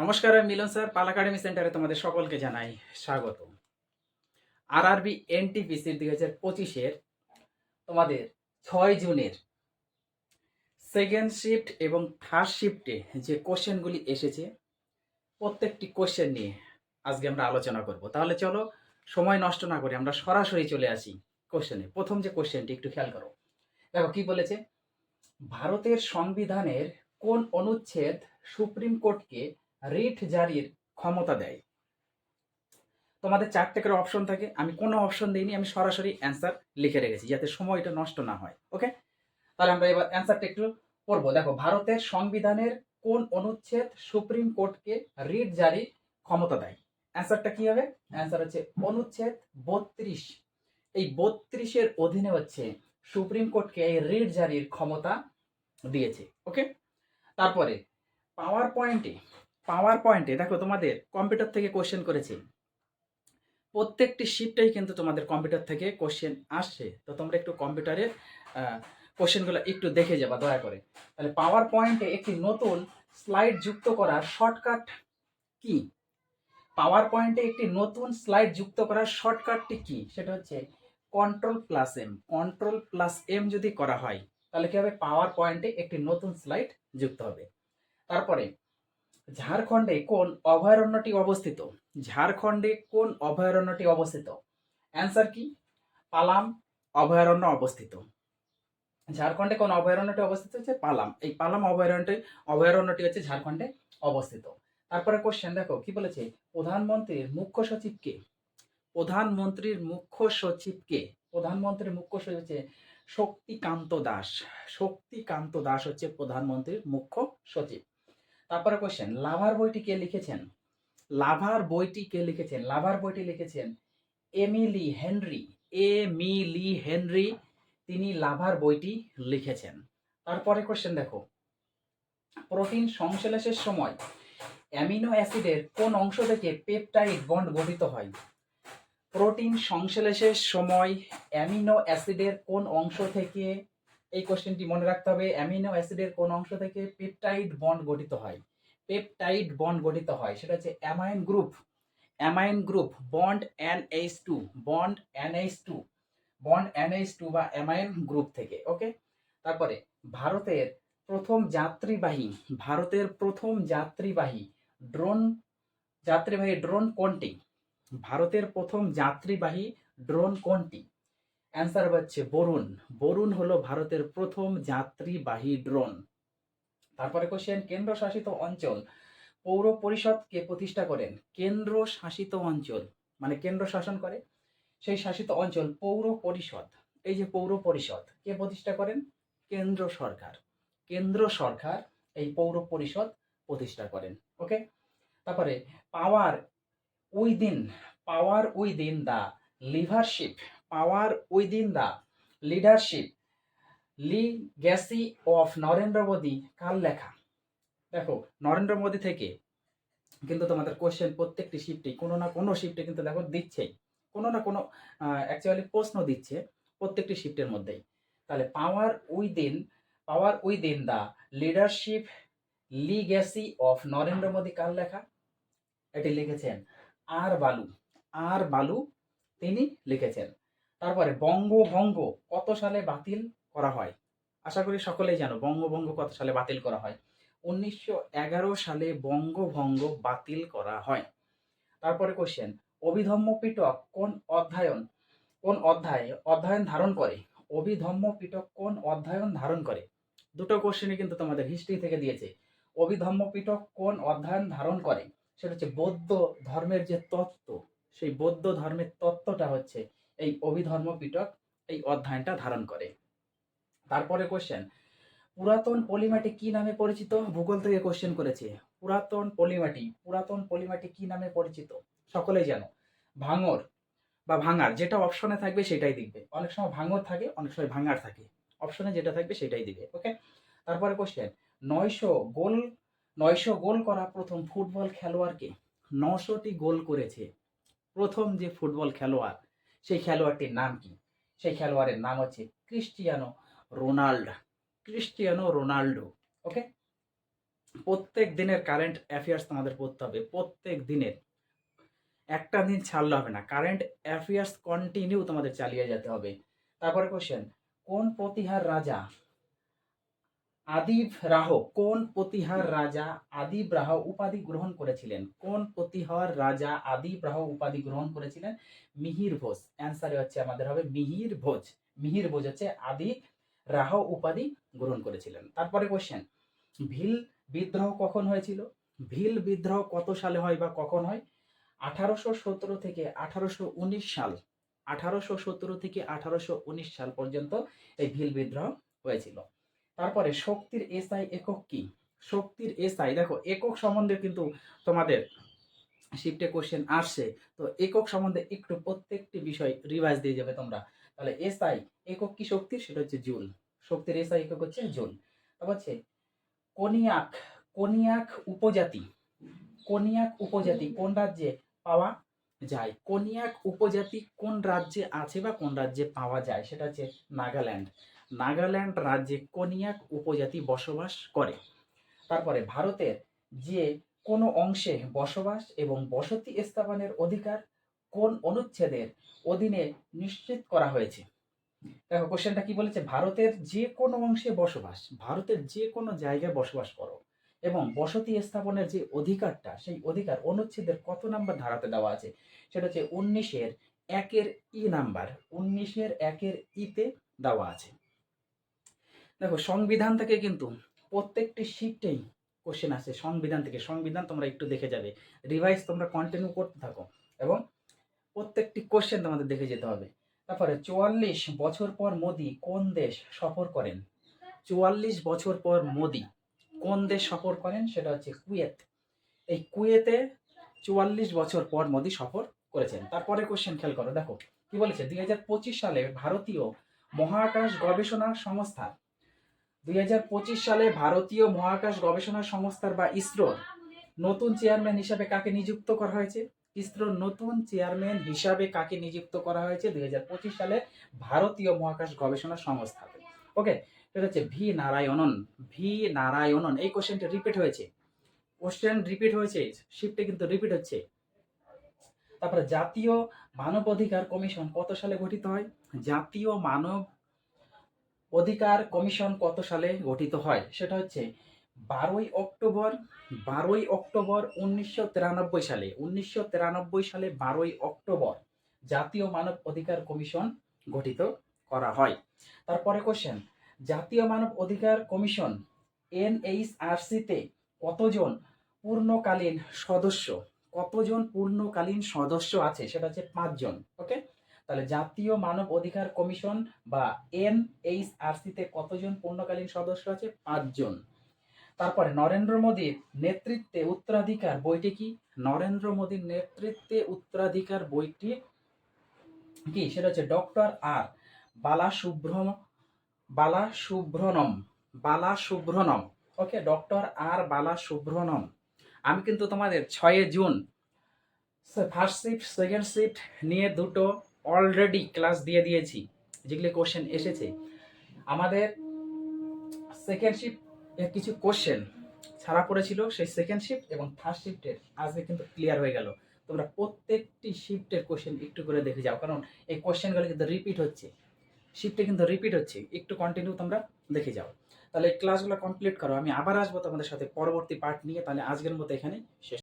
নমস্কার, আমি মিলন স্যার, পাল একাডেমি সেন্টারে তোমাদের সকলকে জানাই স্বাগত আর আরবি এনটিপিসির দুই হাজার পঁচিশের তোমাদের ছয় জুনের সেকেন্ড শিফট এবং থার্ড শিফটে যে কোশ্চেনগুলি এসেছে, প্রত্যেকটি কোশ্চেন নিয়ে আজকে আমরা আলোচনা করব। তাহলে চলো, সময় নষ্ট না করে আমরা সরাসরি চলে আসি কোশ্চেনে প্রথম যে কোশ্চেনটি একটু খেয়াল করো। দেখো, কি বলেছে? ভারতের সংবিধানের কোন অনুচ্ছেদ সুপ্রিম কোর্টকে রিট জারির ক্ষমতা দেয়। তোমাদের চারটে করে অপশন থাকে, আমি কোনো অপশন দিইনি, আমি সরাসরি অ্যান্সার লিখে রেখেছি, যাতে সময়টা নষ্ট না হয় ওকে তাহলে আমরা এবার অ্যান্সারটা একটু পড়ব। দেখো, ভারতের সংবিধানের কোন অনুচ্ছেদ সুপ্রিম কোর্টকে রিট জারির ক্ষমতা দেয়? অ্যান্সারটা কি হবে? অ্যান্সার হচ্ছে অনুচ্ছেদ বত্রিশ। এই বত্রিশের অধীনে হচ্ছে সুপ্রিম কোর্টকে এই রিট জারির ক্ষমতা দিয়েছে ওকে তারপরে পাওয়ার পয়েন্টে পাওয়ার পয়েন্টে দেখো তোমাদের কম্পিউটার থেকে কোশ্চেন করেছে। প্রত্যেকটি শিফটেই কিন্তু তোমাদের কম্পিউটার থেকে কোশ্চেন আসছে তো তোমরা একটু কম্পিউটারে কোশ্চেনগুলো একটু দেখে যাবা, দয়া করে। তাহলে পাওয়ার পয়েন্টে একটি নতুন স্লাইড যুক্ত করার শর্টকাট কি? পাওয়ার পয়েন্টে একটি নতুন স্লাইড যুক্ত করার শর্টকাটটি কি? সেটা হচ্ছে control plus M control plus M যদি করা হয়, তাহলে কি হবে? পাওয়ার পয়েন্টে একটি নতুন স্লাইড যুক্ত হবে। তারপরে ঝাড়খণ্ডে কোন অভয়ারণ্যটি অবস্থিত? ঝাড়খণ্ডে কোন অভয়ারণ্যটি অবস্থিত? অ্যান্সার কি? পালাম, অভয়ারণ্য অবস্থিত। ঝাড়খণ্ডে কোন অভয়ারণ্যটি অবস্থিত হচ্ছে? পালাম। এই পালাম অভয়ারণ্যটি অভয়ারণ্যটি হচ্ছে ঝাড়খণ্ডে অবস্থিত। তারপরে কোশ্চেন দেখো, কি বলেছে? প্রধানমন্ত্রীর মুখ্য সচিব কে? প্রধানমন্ত্রীর মুখ্য সচিব কে? প্রধানমন্ত্রীর মুখ্য সচিব হচ্ছে শক্তিকান্ত দাস। শক্তিকান্ত দাস হচ্ছে প্রধানমন্ত্রীর মুখ্য সচিব। তারপরে কোশ্চেন লাভার বইটি কে লিখেছেন? লাভার বইটি কে লিখেছেন? লাভার বইটি লিখেছেন এমিলি হেনরি এমিলি হেনরি, তিনি লাভার বইটি লিখেছেন। তারপরে কোশ্চেন দেখো, প্রোটিন সংশ্লেষের সময় অ্যামিনো অ্যাসিডের কোন অংশ থেকে পেপটাইড বন্ড গঠিত হয়? প্রোটিন সংশ্লেষের সময় অ্যামিনো অ্যাসিডের কোন অংশ থেকে এই কোশ্চেনটি মনে রাখতে হবে, অ্যামিনো অ্যাসিডের কোন অংশ থেকে পেপটাইড বন্ড গঠিত হয়? পেপটাইড বন্ড গঠিত হয়, সেটা হচ্ছে amine group. Amine group, bond N H two, bond N H two, bond N H two বা অ্যামাইন গ্রুপ থেকে, ওকে? তারপরে, ভারতের প্রথম যাত্রীবাহী, ভারতের প্রথম যাত্রীবাহী ড্রোন যাত্রীবাহী ড্রোন কোনটি? ভারতের প্রথম যাত্রীবাহী ড্রোন কোনটি? অ্যান্সার হচ্ছে বরুণ। বরুণ হলো ভারতের প্রথম যাত্রীবাহী ড্রোন। তারপরে কোশ্চেন কেন্দ্র শাসিত অঞ্চল পৌর পরিষদ কে প্রতিষ্ঠা করেন। কেন্দ্র শাসিত অঞ্চল মানে কেন্দ্র শাসন করে সেই শাসিত অঞ্চল পৌর পরিষদ। এই যে পৌর পরিষদ, কে প্রতিষ্ঠা করেন? কেন্দ্র সরকার। কেন্দ্র সরকার এই পৌর পরিষদ প্রতিষ্ঠা করেন। ওকে তারপরে power within power within the leadership power within the leadership. Legacy of Narendra Modi, কার লেখা? দেখো, নরেন্দ্র মোদী থেকে কিন্তু তোমাদের কোশ্চেন প্রত্যেকটি শিফটে কোনো না কোনো শিফটে কিন্তু দেখো দিচ্ছেই। কোনো না কোনো অ্যাকচুয়ালি প্রশ্ন দিচ্ছে প্রত্যেকটি শিফটের মধ্যেই। তাহলে power within power within the leadership legacy of Narendra Modi কার লেখা? এটি লিখেছেন আর বালু। আর বালু তিনি লিখেছেন। তারপরে বঙ্গভঙ্গ কত সালে বাতিল করা হয়? আশা করি সকলেই জানো, বঙ্গভঙ্গ কত সালে বাতিল করা হয়? উনিশশো এগারো সালে বঙ্গভঙ্গ বাতিল করা হয়। তারপরে কোশ্চেন অভিধম্ম পিটক কোন অধ্যায়ন, কোন অধ্যায়, অধ্যয়ন ধারণ করে? অভিধম্ম পিটক কোন অধ্যায়ন ধারণ করে? দুটো কোশ্চেনই কিন্তু তোমাদের হিস্ট্রি থেকে দিয়েছে। অভিধম্ম পিটক কোন অধ্যয়ন ধারণ করে? সেটা হচ্ছে বৌদ্ধ ধর্মের যে তত্ত্ব, সেই বৌদ্ধ ধর্মের তত্ত্বটা হচ্ছে এই অভিধর্ম পিটক এই অধ্যায়নটা ধারণ করে। তারপরে কোশ্চেন পুরাতন পলিমাটি কি নামে পরিচিত? ভূগোল থেকে কোশ্চেন করেছে। পুরাতন পলিমাটি পুরাতন পলিমাটি কি নামে পরিচিত? সকলেই জানো। ভাঙর বা ভাঙার, যেটা অপশনে থাকবে সেটাই দিবে অনেক সময় ভাঙর থাকে, অনেক সময় ভাঙার থাকে। অপশনে যেটা থাকবে সেটাই দিবে ওকে তারপরে কোশ্চেন নয়শো গোল নয়শো গোল করা প্রথম ফুটবল খেলোয়াড়কে নশোটি গোল করেছে। প্রথম যে ফুটবল খেলোয়াড় সেই খেলোয়াড়টির নাম কি? সেই খেলোয়াড়ের নাম হচ্ছে Cristiano Ronaldo. Cristiano Ronaldo okay প্রত্যেক দিনের কারেন্ট অ্যাফেয়ার্স তোমাদের পড়তে হবে, প্রত্যেক দিনের। একটা দিন ছাড়লে হবে না কারেন্ট অ্যাফেয়ার্স কন্টিনিউ তোমাদের চালিয়ে যেতে হবে। তারপরে কোশ্চেন কোন প্রতিহার রাজা আদিব রাহ, কোন প্রতিহার রাজা আদিব রাহ উপাধি গ্রহণ করেছিলেন? কোন প্রতিহার রাজা আদিব রাহ উপাধি গ্রহণ করেছিলেন? মিহির ভোজ। অ্যান্সারে হচ্ছে আমাদের হবে মিহির ভোজ। মিহির ভোজ হচ্ছে আদি রাহ উপাধি গ্রহণ করেছিলেন। তারপরে কোশ্চেন ভিল বিদ্রোহ কখন হয়েছিল? ভিল বিদ্রোহ কত সালে হয় বা কখন হয়? আঠারোশো সতেরো থেকে আঠারোশো উনিশ সাল, আঠারোশো সতেরো থেকে আঠারোশো উনিশ সাল পর্যন্ত এই ভিল বিদ্রোহ হয়েছিল। তারপরে শক্তির এসআই একক কি? শক্তির এসআই দেখো, একক সম্বন্ধে কিন্তু তোমাদের শিফটে কোশ্চেন আসছে। তো একক সম্বন্ধে একটু প্রত্যেকটি বিষয় রিভাইজ দিয়ে যাবে তোমরা। তাহলে এসআই একক কি শক্তির সেটা হচ্ছে জুল। শক্তির এসআই একক হচ্ছে জুল। তারপর হচ্ছে কোনিয়াক কোনিয়াক উপজাতি। কোনিয়াক উপজাতি কোন রাজ্যে পাওয়া যায়? কোনিয়াক উপজাতি কোন রাজ্যে আছে বা কোন রাজ্যে পাওয়া যায়? সেটা হচ্ছে নাগাল্যান্ড। নাগাল্যান্ড রাজ্যে কোনিয়াক উপজাতি বসবাস করে। তারপরে ভারতের যে কোনো অংশে বসবাস এবং বসতি স্থাপনের অধিকার কোন অনুচ্ছেদের অধীনে নিশ্চিত করা হয়েছে? দেখো কোশ্চেনটা কি বলেছে? ভারতের যে কোনো অংশে বসবাস, ভারতের যে কোনো জায়গায় বসবাস করো এবং বসতি স্থাপনের যে অধিকারটা, সেই অধিকার অনুচ্ছেদের কত নাম্বার ধারাতে দেওয়া আছে? সেটা হচ্ছে উনিশের একের ই নাম্বার, উনিশের একের ইতে দেওয়া আছে। দেখো, সংবিধান থেকে কিন্তু প্রত্যেকটি শিফটেই কোশ্চেন আছে সংবিধান থেকে, সংবিধান তোমরা একটু দেখে যাবে। রিভাইজ তোমরা কন্টিনিউ করতে থাকো এবং প্রত্যেকটি কোশ্চেন তোমাদের দেখে যেতে হবে। তারপরে, চুয়াল্লিশ বছর পর মোদি কোন দেশ সফর করেন? চুয়াল্লিশ বছর পর মোদি কোন দেশ সফর করেন? সেটা হচ্ছে কুয়েত। এই কুয়েতে চুয়াল্লিশ বছর পর মোদি সফর করেছেন। তারপরে কোশ্চেন খেয়াল করো, দেখো, কি বলেছে? দুই হাজার পঁচিশ সালে ভারতীয় মহাকাশ গবেষণা সংস্থা দুই হাজার পঁচিশ সালে ভারতীয় মহাকাশ গবেষণা সংস্থার বা ইসরোর নতুন চেয়ারম্যান হিসাবে কাকে নিযুক্ত করা হয়েছে? ইসরোর নতুন চেয়ারম্যান হিসাবে কাকে নিযুক্ত করা হয়েছে? দুই হাজার পঁচিশ সালে ভারতীয় মহাকাশ গবেষণা সংস্থাতে ওকে এটা হচ্ছে ভি নারায়ণন ভি নারায়ণন। এই কোশ্চেনটা রিপিট হয়েছে। কোশ্চেন রিপিট হয়েছে শিফটে কিন্তু রিপিট হচ্ছে। তারপরে জাতীয় মানব অধিকার কমিশন কত সালে গঠিত হয়? জাতীয় মানব অধিকার কমিশন কত সালে গঠিত হয়? সেটা হচ্ছে বারোই অক্টোবর বারোই অক্টোবর উনিশশো তিরানব্বই সালে। উনিশশো তিরানব্বই সালে বারোই অক্টোবর জাতীয় মানব অধিকার কমিশন গঠিত করা হয়। তারপরে কোশ্চেন জাতীয় মানব অধিকার কমিশন এনএইচআরসিতে কতজন পূর্ণকালীন সদস্য? কতজন পূর্ণকালীন সদস্য আছে? সেটা হচ্ছে পাঁচজন। তাহলে জাতীয় মানব অধিকার কমিশন বা এনএইচআরসিতে কতজন পূর্ণকালীন সদস্য আছে? পাঁচজন। তারপরে নরেন্দ্র মোদীর নেতৃত্বে উত্তরাধিকার বইটি কি? নরেন্দ্র মোদীর নেতৃত্বে উত্তরাধিকার বইটি কি? সেটা হচ্ছে ডক্টর আর বালা সুব্রম বালা সুব্রনম বালা ওকে, ডক্টর আর বালা সুব্রনম আমি কিন্তু তোমাদের ছয়ে June first shift second shift নিয়ে দুটো অলরেডি ক্লাস দিয়ে দিয়েছি, যেগুলি কোশ্চেন এসেছে। আমাদের সেকেন্ড শিফট এর কিছু কোশ্চেন ছাড়া পড়েছিল, সেই সেকেন্ড শিফট এবং থার্ড শিফটের আজকে কিন্তু ক্লিয়ার হয়ে গেল। তোমরা প্রত্যেকটি শিফটের কোশ্চেন একটু করে দেখে যাও, কারণ এই কোশ্চেনগুলো কিন্তু রিপিট হচ্ছে। শিফটে কিন্তু রিপিট হচ্ছে, একটু কন্টিনিউ তোমরা দেখে যাও। তাহলে ক্লাসগুলো কমপ্লিট করো, আমি আবার আসব তোমাদের সাথে পরবর্তী পার্ট নিয়ে, তাহলে আজকের মতো এখানে শেষ।